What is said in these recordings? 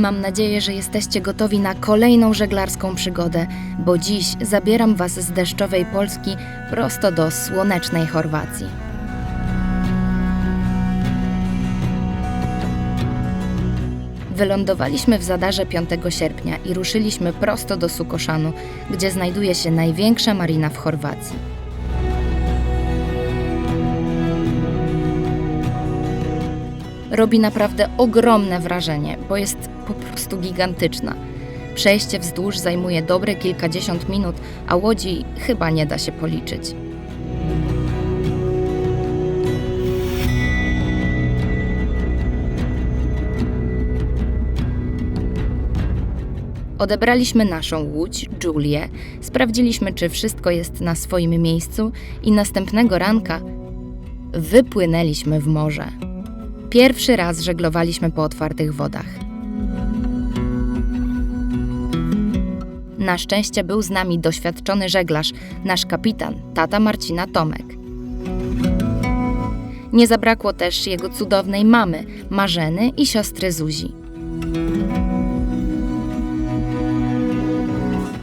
Mam nadzieję, że jesteście gotowi na kolejną żeglarską przygodę, bo dziś zabieram Was z deszczowej Polski prosto do słonecznej Chorwacji. Wylądowaliśmy w Zadarze 5 sierpnia i ruszyliśmy prosto do Sukoszanu, gdzie znajduje się największa marina w Chorwacji. Robi naprawdę ogromne wrażenie, bo jest po prostu gigantyczna. Przejście wzdłuż zajmuje dobre kilkadziesiąt minut, a łodzi chyba nie da się policzyć. Odebraliśmy naszą łódź, Julię, sprawdziliśmy, czy wszystko jest na swoim miejscu i następnego ranka wypłynęliśmy w morze. Pierwszy raz żeglowaliśmy po otwartych wodach. Na szczęście był z nami doświadczony żeglarz, nasz kapitan, tata Marcina Tomek. Nie zabrakło też jego cudownej mamy, Marzeny i siostry Zuzi.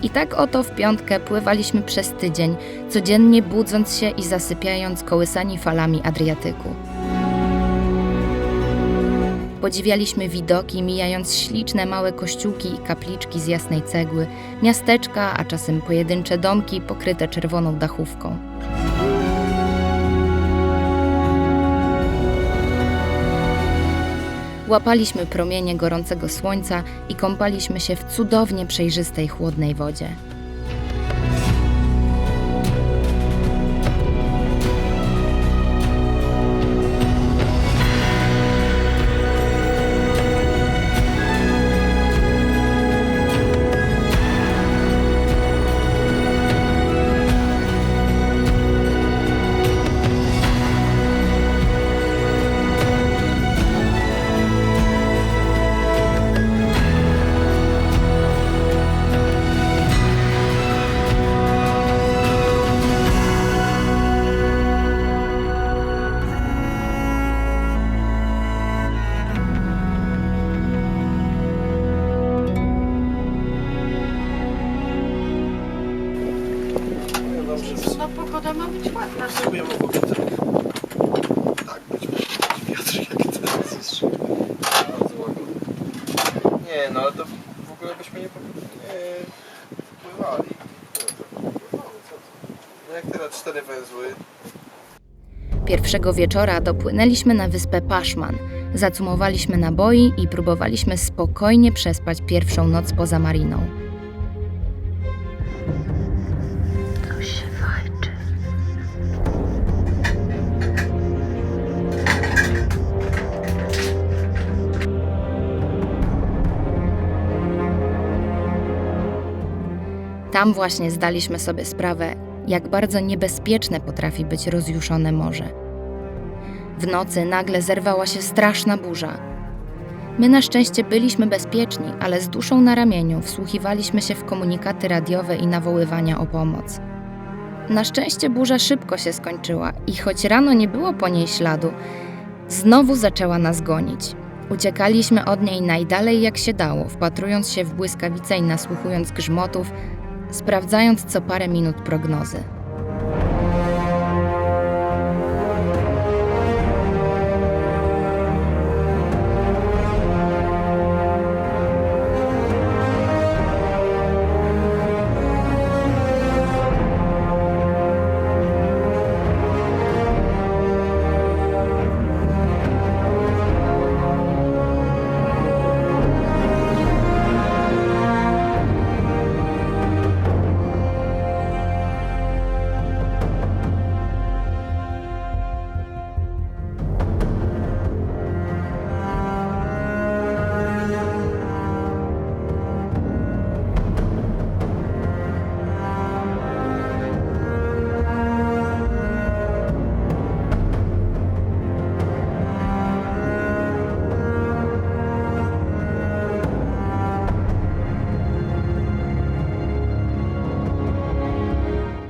I tak oto w piątkę pływaliśmy przez tydzień, codziennie budząc się i zasypiając kołysani falami Adriatyku. Podziwialiśmy widoki, mijając śliczne małe kościółki i kapliczki z jasnej cegły, miasteczka, a czasem pojedyncze domki pokryte czerwoną dachówką. Łapaliśmy promienie gorącego słońca i kąpaliśmy się w cudownie przejrzystej, chłodnej wodzie. Nie, no ale to w ogóle byśmy nie, nie pływali. No jak teraz cztery węzły, Pierwszego wieczora dopłynęliśmy na wyspę Paszman, zacumowaliśmy naboi i próbowaliśmy spokojnie przespać pierwszą noc poza mariną. Tam właśnie zdaliśmy sobie sprawę, jak bardzo niebezpieczne potrafi być rozjuszone morze. W nocy nagle zerwała się straszna burza. My na szczęście byliśmy bezpieczni, ale z duszą na ramieniu wsłuchiwaliśmy się w komunikaty radiowe i nawoływania o pomoc. Na szczęście burza szybko się skończyła i choć rano nie było po niej śladu, znowu zaczęła nas gonić. Uciekaliśmy od niej najdalej jak się dało, wpatrując się w błyskawice i nasłuchując grzmotów, sprawdzając co parę minut prognozy.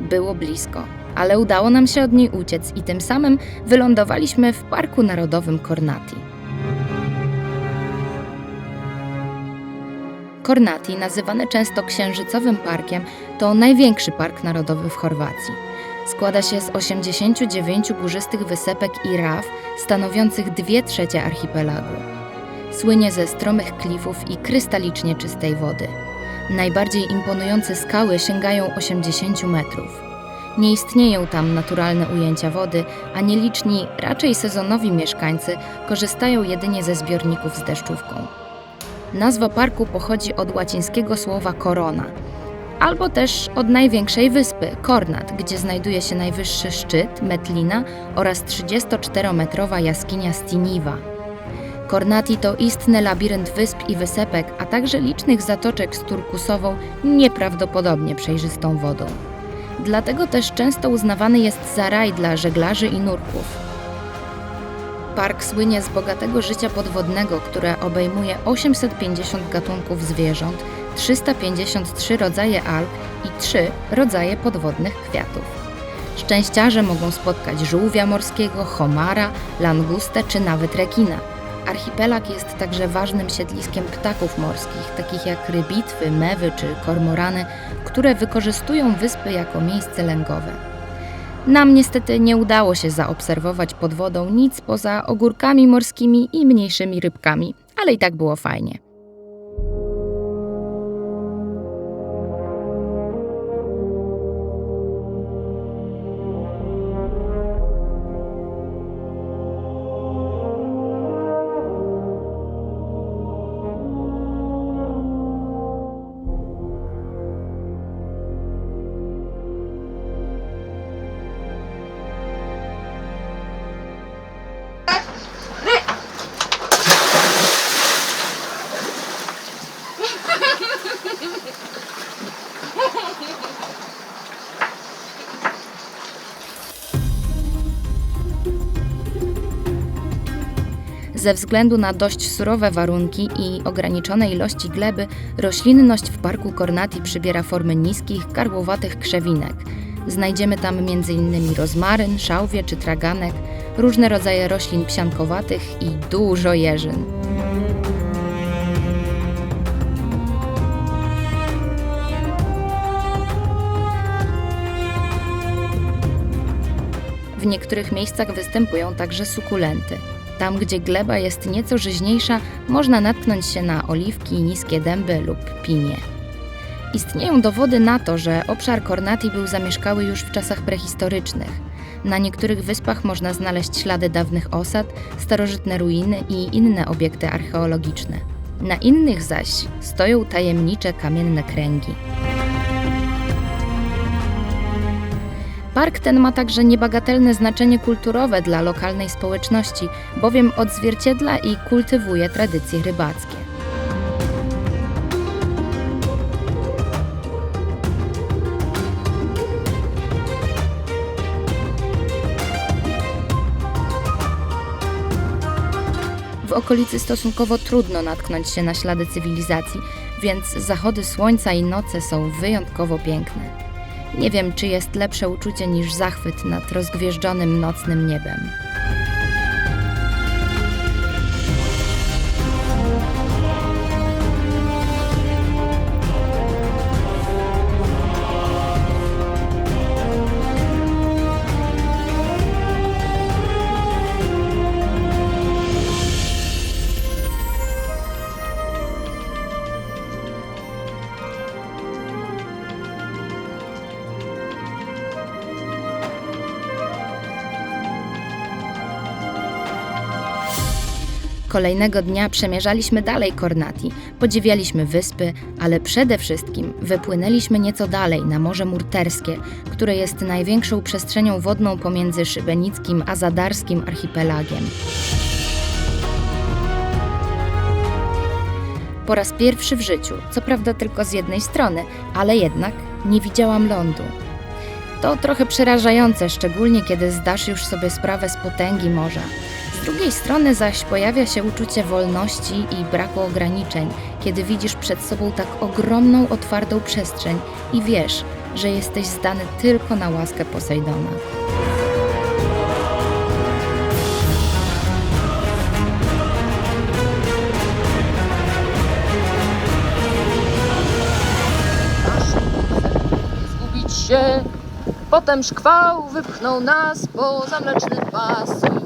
Było blisko, ale udało nam się od niej uciec i tym samym wylądowaliśmy w Parku Narodowym Kornati. Kornati, nazywany często księżycowym parkiem, to największy park narodowy w Chorwacji. Składa się z 89 górzystych wysepek i raf, stanowiących 2 trzecie archipelagu. Słynie ze stromych klifów i krystalicznie czystej wody. Najbardziej imponujące skały sięgają 80 metrów. Nie istnieją tam naturalne ujęcia wody, a nieliczni, raczej sezonowi mieszkańcy korzystają jedynie ze zbiorników z deszczówką. Nazwa parku pochodzi od łacińskiego słowa korona, albo też od największej wyspy, Kornat, gdzie znajduje się najwyższy szczyt, Metlina oraz 34-metrowa jaskinia Stiniwa. Kornati to istny labirynt wysp i wysepek, a także licznych zatoczek z turkusową, nieprawdopodobnie przejrzystą wodą. Dlatego też często uznawany jest za raj dla żeglarzy i nurków. Park słynie z bogatego życia podwodnego, które obejmuje 850 gatunków zwierząt, 353 rodzaje alg i 3 rodzaje podwodnych kwiatów. Szczęściarze mogą spotkać żółwia morskiego, homara, langustę czy nawet rekina. Archipelag jest także ważnym siedliskiem ptaków morskich, takich jak rybitwy, mewy czy kormorany, które wykorzystują wyspy jako miejsce lęgowe. Nam niestety nie udało się zaobserwować pod wodą nic poza ogórkami morskimi i mniejszymi rybkami, ale i tak było fajnie. Ze względu na dość surowe warunki i ograniczone ilości gleby, roślinność w parku Kornati przybiera formy niskich, karłowatych krzewinek. Znajdziemy tam m.in. rozmaryn, szałwie czy traganek, różne rodzaje roślin psiankowatych i dużo jeżyn. W niektórych miejscach występują także sukulenty. Tam, gdzie gleba jest nieco żyźniejsza, można natknąć się na oliwki, niskie dęby lub pinie. Istnieją dowody na to, że obszar Kornati był zamieszkały już w czasach prehistorycznych. Na niektórych wyspach można znaleźć ślady dawnych osad, starożytne ruiny i inne obiekty archeologiczne. Na innych zaś stoją tajemnicze kamienne kręgi. Park ten ma także niebagatelne znaczenie kulturowe dla lokalnej społeczności, bowiem odzwierciedla i kultywuje tradycje rybackie. W okolicy stosunkowo trudno natknąć się na ślady cywilizacji, więc zachody słońca i noce są wyjątkowo piękne. Nie wiem, czy jest lepsze uczucie niż zachwyt nad rozgwieżdżonym nocnym niebem. Kolejnego dnia przemierzaliśmy dalej Kornati, podziwialiśmy wyspy, ale przede wszystkim wypłynęliśmy nieco dalej na Morze Murterskie, które jest największą przestrzenią wodną pomiędzy Szybenickim a Zadarskim archipelagiem. Po raz pierwszy w życiu, co prawda tylko z jednej strony, ale jednak nie widziałam lądu. To trochę przerażające, szczególnie kiedy zdasz już sobie sprawę z potęgi morza drugiej strony zaś pojawia się uczucie wolności i braku ograniczeń, kiedy widzisz przed sobą tak ogromną, otwartą przestrzeń i wiesz, że jesteś zdany tylko na łaskę Posejdona. Zgubić się, potem szkwał wypchnął nas poza mleczny pas.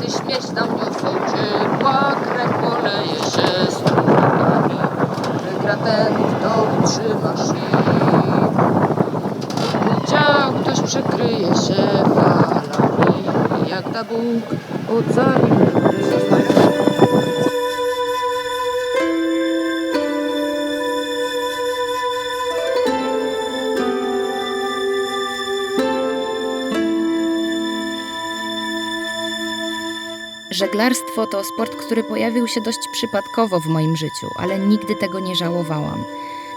Fregaty śmieć tam niosą ciepła krew poleje się strumami. Wygra ten, kto utrzyma szyb. Dział ktoś przykryje się falami, jak da Bóg ocalił ryb. Żeglarstwo to sport, który pojawił się dość przypadkowo w moim życiu, ale nigdy tego nie żałowałam.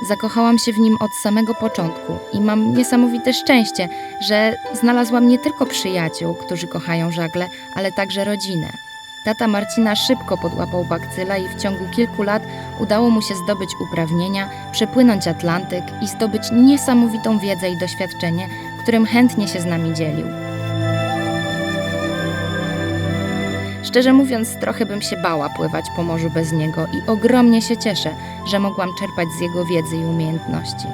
Zakochałam się w nim od samego początku i mam niesamowite szczęście, że znalazłam nie tylko przyjaciół, którzy kochają żagle, ale także rodzinę. Tata Marcina szybko podłapał bakcyla i w ciągu kilku lat udało mu się zdobyć uprawnienia, przepłynąć Atlantyk i zdobyć niesamowitą wiedzę i doświadczenie, którym chętnie się z nami dzielił. Szczerze mówiąc, trochę bym się bała pływać po morzu bez niego i ogromnie się cieszę, że mogłam czerpać z jego wiedzy i umiejętności.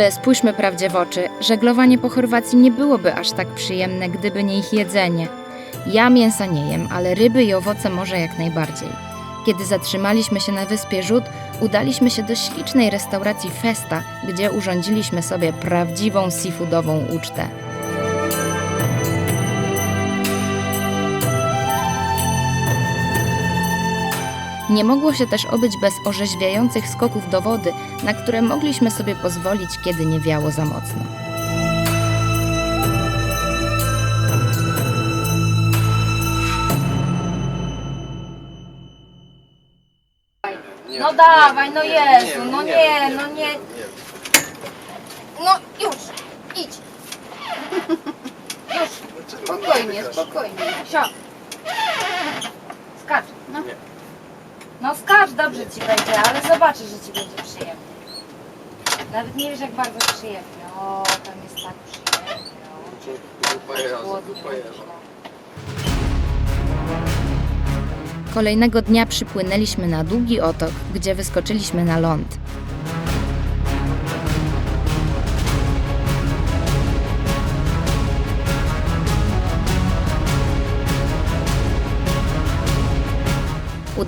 Ale spójrzmy prawdzie w oczy, żeglowanie po Chorwacji nie byłoby aż tak przyjemne, gdyby nie ich jedzenie. Ja mięsa nie jem, ale ryby i owoce morza jak najbardziej. Kiedy zatrzymaliśmy się na wyspie Rzut, udaliśmy się do ślicznej restauracji Festa, gdzie urządziliśmy sobie prawdziwą seafoodową ucztę. Nie mogło się też obyć bez orzeźwiających skoków do wody, na które mogliśmy sobie pozwolić, kiedy nie wiało za mocno. No dawaj, no Jezu, no nie, no nie. nie. No już, idź. Już, spokojnie, spokojnie. Sio. Skacz, no. No skacz, dobrze ci będzie, ale zobaczysz, że ci będzie przyjemnie. Nawet nie wiesz jak bardzo przyjemnie. O, tam jest tak przyjemnie. Kolejnego dnia przypłynęliśmy na długi otok, gdzie wyskoczyliśmy na ląd.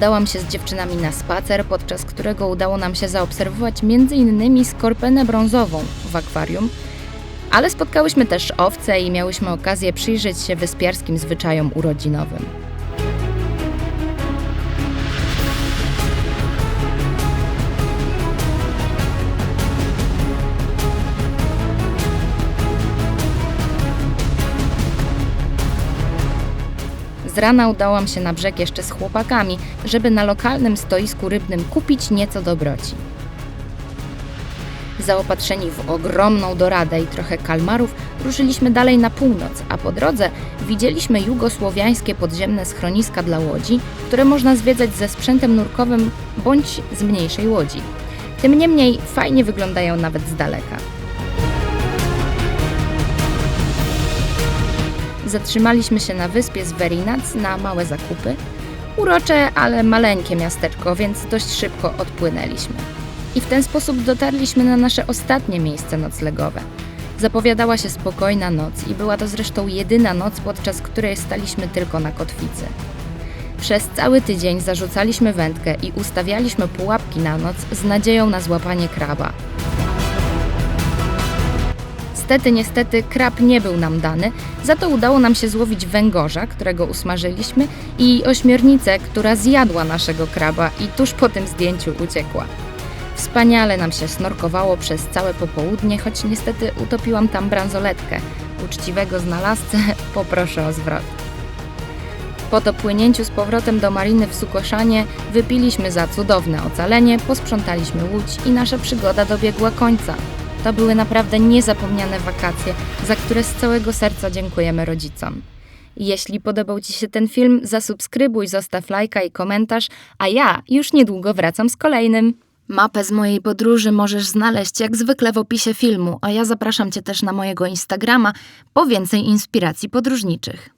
Udałam się z dziewczynami na spacer, podczas którego udało nam się zaobserwować m.in. skorpenę brązową w akwarium, ale spotkałyśmy też owce i miałyśmy okazję przyjrzeć się wyspiarskim zwyczajom urodzinowym. Rana udałam się na brzeg jeszcze z chłopakami, żeby na lokalnym stoisku rybnym kupić nieco dobroci. Zaopatrzeni w ogromną doradę i trochę kalmarów, ruszyliśmy dalej na północ, a po drodze widzieliśmy jugosłowiańskie podziemne schroniska dla łodzi, które można zwiedzać ze sprzętem nurkowym bądź z mniejszej łodzi. Tym niemniej fajnie wyglądają nawet z daleka. Zatrzymaliśmy się na wyspie z Verinac na małe zakupy. Urocze, ale maleńkie miasteczko, więc dość szybko odpłynęliśmy. I w ten sposób dotarliśmy na nasze ostatnie miejsce noclegowe. Zapowiadała się spokojna noc i była to zresztą jedyna noc, podczas której staliśmy tylko na kotwicy. Przez cały tydzień zarzucaliśmy wędkę i ustawialiśmy pułapki na noc z nadzieją na złapanie kraba. Stety, niestety, krab nie był nam dany, za to udało nam się złowić węgorza, którego usmażyliśmy, i ośmiornicę, która zjadła naszego kraba i tuż po tym zdjęciu uciekła. Wspaniale nam się snorkowało przez całe popołudnie, choć niestety utopiłam tam bransoletkę. Uczciwego znalazcę poproszę o zwrot. Po dopłynięciu z powrotem do mariny w Sukoszanie wypiliśmy za cudowne ocalenie, posprzątaliśmy łódź i nasza przygoda dobiegła końca. To były naprawdę niezapomniane wakacje, za które z całego serca dziękujemy rodzicom. Jeśli podobał Ci się ten film, zasubskrybuj, zostaw lajka i komentarz, a ja już niedługo wracam z kolejnym. Mapę z mojej podróży możesz znaleźć jak zwykle w opisie filmu, a ja zapraszam Cię też na mojego Instagrama po więcej inspiracji podróżniczych.